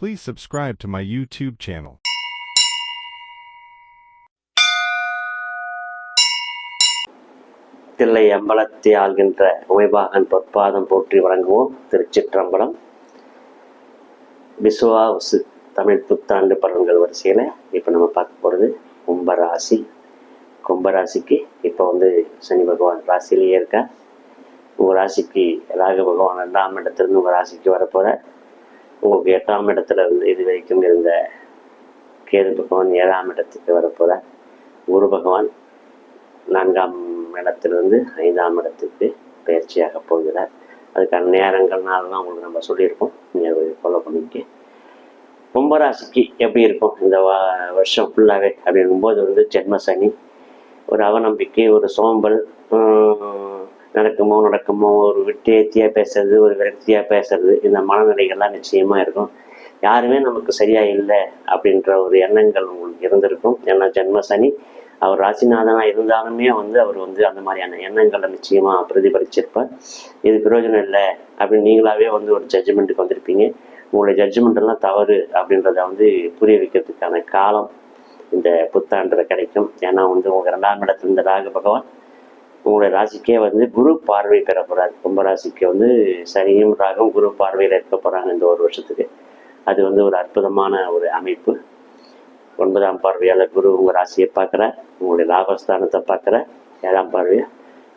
Please subscribe to my YouTube channel. Thillai அம்பலத்தை ஆள்கின்ற Umaibagan பொற்பாதம் போற்றி வழங்குவோம். திருச்சிற்றம்பலம். விசுவாசு தமிழ் புத்தாண்டு பலன்கள் வரிசையில் இப்போ நம்ம பார்க்க போகிறது கும்பராசி. கும்பராசிக்கு இப்போ வந்து சனி பகவான் ராசியிலேயே இருக்கா உங்கள் ராசிக்கு ராக பகவான் ரெண்டாம் இடத்துலேருந்து உங்கள் ராசிக்கு வரப்போகிற உங்களுக்கு எட்டாம் இடத்துல இருந்து இது வரைக்கும் இருந்த கேது பகவான் ஏழாம் இடத்துக்கு வரப்போகிற குரு பகவான் நான்காம் இடத்திலிருந்து ஐந்தாம் இடத்துக்கு பயிற்சியாக போகிறார். அதுக்கான நேரங்கள்னால தான் உங்களுக்கு நம்ம சொல்லியிருக்கோம். நீங்கள் ஃபாலோ பண்ணிக்க கும்பராசிக்கு எப்படி இருக்கும்? இந்த வா வருஷம் ஃபுல்லாகவே அப்படிங்கும்போது வந்து ஜென்ம சனி ஒரு அவநம்பிக்கை ஒரு சோம்பல் நடக்குமோ நடக்குமோ ஒரு விட்டேத்தியாக பேசுறது ஒரு விரக்தியாக பேசுறது இந்த மனநிலைகள்லாம் நிச்சயமாக இருக்கும். யாருமே நமக்கு சரியாக இல்லை அப்படின்ற ஒரு எண்ணங்கள் உங்களுக்கு இருந்திருக்கும். ஏன்னா ஜென்ம சனி அவர் ராசிநாதனாக இருந்தாலுமே வந்து அவர் வந்து அந்த மாதிரியான எண்ணங்களை நிச்சயமாக பிரதிபலிச்சிருப்பார். இது பிரயோஜனம் இல்லை அப்படின்னு நீங்களாவே வந்து ஒரு ஜட்ஜ்மெண்ட்டுக்கு வந்திருப்பீங்க. உங்களுடைய ஜட்ஜ்மெண்ட் எல்லாம் தவறு அப்படின்றத வந்து புரிய வைக்கிறதுக்கான காலம் இந்த புத்தாண்டில் கிடைக்கும். ஏன்னா வந்து உங்கள் இரண்டாம் இடத்துல இந்த ராகு பகவான் உங்களுடைய ராசிக்கே வந்து குரு பார்வை பெற கும்பராசிக்கு வந்து சனியும் ராகும் குரு பார்வையில் இருக்க போகிறாங்க இந்த ஒரு வருஷத்துக்கு. அது வந்து ஒரு அற்புதமான ஒரு அமைப்பு. ஒன்பதாம் பார்வையால் குரு உங்கள் ராசியை பார்க்குறார். உங்களுடைய லாபஸ்தானத்தை பார்க்குறார். ஏழாம் பார்வையை?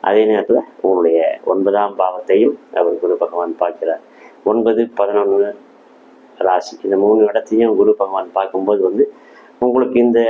அதே நேரத்தில் உங்களுடைய ஒன்பதாம் பாவத்தையும் அவர் குரு பகவான் பார்க்கிறார். ஒன்பது பதினொன்று ராசி. இந்த மூணு இடத்தையும் குரு பகவான் பார்க்கும்போது வந்து உங்களுக்கு இந்த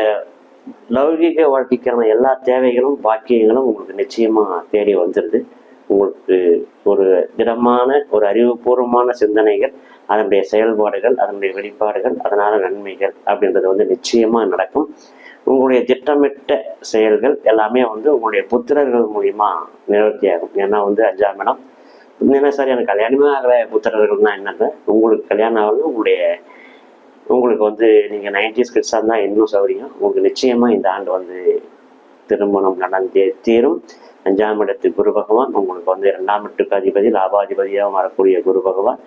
லௌகிக வாழ்க்கைக்கான எல்லா தேவைகளும் பாக்கியங்களும் உங்களுக்கு நிச்சயமாக தேடி வந்துடுது உங்களுக்கு ஒரு திடமான ஒரு அறிவுபூர்வமான சிந்தனைகள் அதனுடைய செயல்பாடுகள் அதனுடைய வெளிப்பாடுகள் அதனால நன்மைகள் அப்படின்றது வந்து நிச்சயமாக நடக்கும். உங்களுடைய திட்டமிட்ட செயல்கள் எல்லாமே வந்து உங்களுடைய புத்திரர்கள் மூலியமா நிவர்த்தியாகும் ஏன்னா வந்து அஞ்சாம் இடம். என்ன சார் எனக்கு கல்யாணமே ஆகலை. புத்திரர்கள்னா என்னங்க? உங்களுக்கு கல்யாணம் ஆகணும் உங்களுடைய உங்களுக்கு வந்து நீங்கள் நைன்டிஸ் கிட்ஸாக இருந்தால் இன்னும் சௌரியம் உங்களுக்கு நிச்சயமாக இந்த ஆண்டு வந்து திருமணம் நடந்தே தீரும். அஞ்சாம் இடத்து குரு பகவான் உங்களுக்கு வந்து இரண்டாம் இடத்துக்கு அதிபதி லாபாதிபதியாக வரக்கூடிய குரு பகவான்.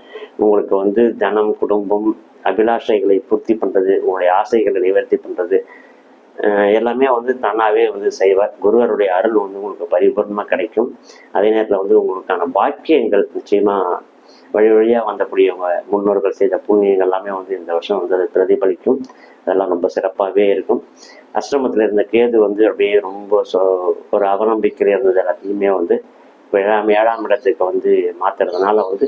உங்களுக்கு வந்து தனம் குடும்பம் அபிலாஷைகளை பூர்த்தி பண்ணுறது உங்களுடைய ஆசைகளை நிவர்த்தி பண்ணுறது எல்லாமே வந்து தானாகவே வந்து செய்வார். குருவருடைய அருள் வந்து உங்களுக்கு பரிபூர்ணமாக கிடைக்கும். அதே நேரத்தில் வந்து உங்களுக்கான பாக்கியங்கள் நிச்சயமாக வழி வழியாக வந்தக்கூடியவங்க முன்னோர்கள் செய்த புண்ணியங்கள் எல்லாமே வந்து இந்த வருஷம் வந்து அது பிரதிபலிக்கும். அதெல்லாம் ரொம்ப சிறப்பாகவே இருக்கும். அஷ்டமத்தில் இருந்த கேது வந்து அப்படியே ரொம்ப ஒரு அவநம்பிக்கையில் இருந்தது எல்லாத்தையுமே வந்து ஏழாம் ஏழாம் இடத்துக்கு வந்து மாற்றுறதுனால வந்து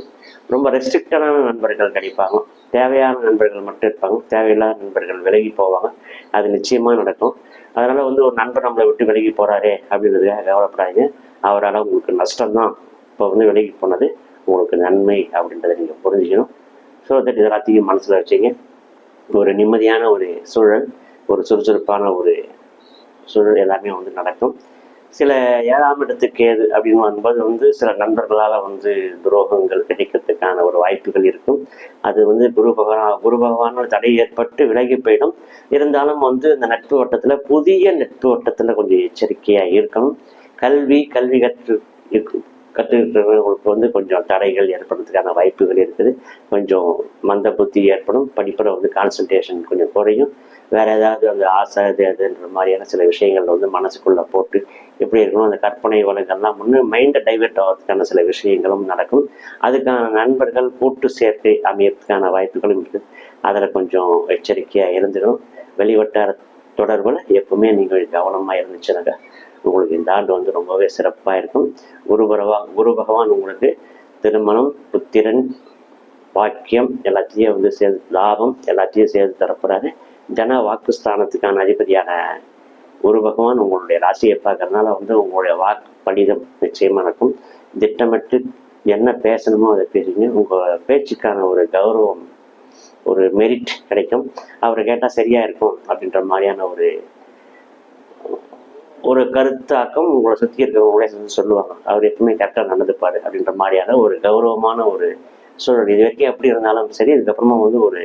ரொம்ப ரெஸ்ட்ரிக்டடான நண்பர்கள் கிடைப்பாங்க. தேவையான நண்பர்கள் மட்டும் இருப்பாங்க. தேவையில்லாத நண்பர்கள் விலகி போவாங்க. அது நிச்சயமாக நடக்கும். அதனால் வந்து ஒரு நண்பர் நம்மளை விட்டு விலகி போகிறாரே அப்படின்றதுக்காக கவலைப்படாதீங்க. அவரால் உங்களுக்கு நஷ்டம்தான் இப்போ வந்து விலகி போனது. உங்களுக்கு நன்மை அப்படின்றத நீங்கள் புரிஞ்சுக்கணும். ஸோ தட் இது எல்லாத்தையும் மனசில் வச்சுங்க. ஒரு நிம்மதியான ஒரு சூழல் ஒரு சுறுசுறுப்பான ஒரு சூழல் எல்லாமே வந்து நடக்கும். சில ஏழாம் இடத்துக்கு ஏது அப்படின்னு வரும்போது வந்து சில நண்பர்களால் வந்து துரோகங்கள் கிடைக்கிறதுக்கான ஒரு வாய்ப்புகள் இருக்கும். அது வந்து குரு பகவான் குரு பகவானோட தடை ஏற்பட்டு விலகி போயிடும். இருந்தாலும் வந்து இந்த நட்பு வட்டத்தில் புதிய நட்பு வட்டத்தில் கொஞ்சம் எச்சரிக்கையாக இருக்கணும். கல்வி கல்வி கற்று கற்றுக்கிட்டவர்களுக்கு வந்து கொஞ்சம் தடைகள் ஏற்படுறதுக்கான வாய்ப்புகள் இருக்குது. கொஞ்சம் மந்த புத்தி ஏற்படும். படிப்பில் வந்து கான்சன்ட்ரேஷன் கொஞ்சம் குறையும். வேற ஏதாவது அந்த ஆசை அது அதுன்ற மாதிரியான சில விஷயங்கள் வந்து மனசுக்குள்ளே போட்டு எப்படி இருக்கணும் அந்த கற்பனை வளங்கள்லாம் முன்னே மைண்டை டைவெர்ட் ஆகிறதுக்கான சில விஷயங்களும் நடக்கும். அதுக்கான நண்பர்கள் கூட்டு சேர்க்கை அமையறதுக்கான வாய்ப்புகளும் இருக்குது அதில் கொஞ்சம் எச்சரிக்கையாக இருந்துக்கணும். வெளிவட்டார தொடர்பில் எப்பவுமே நீங்கள் கவனமாக இருந்துச்சுனாக்கா உங்களுக்கு இந்த ஆண்டு வந்து ரொம்பவே சிறப்பாக இருக்கும். குரு பகவா குரு பகவான் உங்களுக்கு திருமணம் புத்திரன் பாக்கியம் எல்லாத்தையும் வந்து சேர்ந்து லாபம் எல்லாத்தையும் சேர்த்து தரப்போறாரு. ஜன வாக்குஸ்தானத்துக்கான அதிபதியான குரு பகவான் உங்களுடைய ராசியை பார்க்கறதுனால வந்து உங்களுடைய வாக்கு பலிதம் நிச்சயமாக நடக்கும். திட்டமிட்டு என்ன பேசணுமோ அதை பேசுங்க. உங்கள் பேச்சுக்கான ஒரு கௌரவம் ஒரு மெரிட் கிடைக்கும். அவரை கேட்டால் சரியாக இருக்கும் அப்படின்ற மாதிரியான ஒரு ஒரு கருத்தாக்கம் உங்களை சுற்றி இருக்கிறவங்களே வந்து சொல்லுவாங்க. அவர் எப்பவுமே கரெக்டாக நடந்துப்பாரு அப்படின்ற மாதிரியான ஒரு கௌரவமான ஒரு சூழல். இது வரைக்கும் எப்படி இருந்தாலும் சரி இதுக்கப்புறமா வந்து ஒரு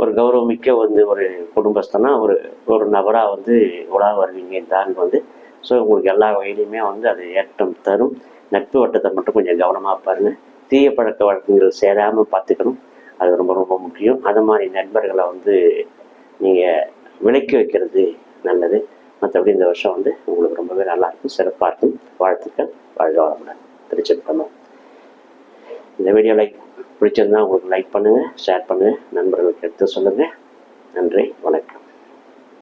ஒரு கௌரவமிக்க வந்து ஒரு குடும்பஸ்தனா ஒரு ஒரு நபராக வந்து உலக வருவீங்க தான் வந்து. ஸோ உங்களுக்கு எல்லா வகையிலையுமே வந்து அது ஏற்றம் தரும். நட்பு வட்டத்தை மட்டும் கொஞ்சம் கவனமாக பாருங்கள் தீய பழக்க வழக்கங்கள் சேராமல் பார்த்துக்கணும். அது ரொம்ப ரொம்ப முக்கியம். அது மாதிரி நண்பர்களை வந்து நீங்கள் விலக்கி வைக்கிறது நல்லது. மற்றபடி இந்த வருஷம் வந்து உங்களுக்கு ரொம்பவே நல்லா இருக்கும். சிறப்பாக இருக்கும். வாழ்த்துக்கள். வாழ்க வளமுடன். திருச்சிற்றம்பலம் இந்த வீடியோ லைக் பிடிச்சிருந்தா உங்களுக்கு லைக் பண்ணுங்கள் ஷேர் பண்ணுங்கள் நண்பர்களுக்கு எடுத்து சொல்லுங்கள் நன்றி. வணக்கம்.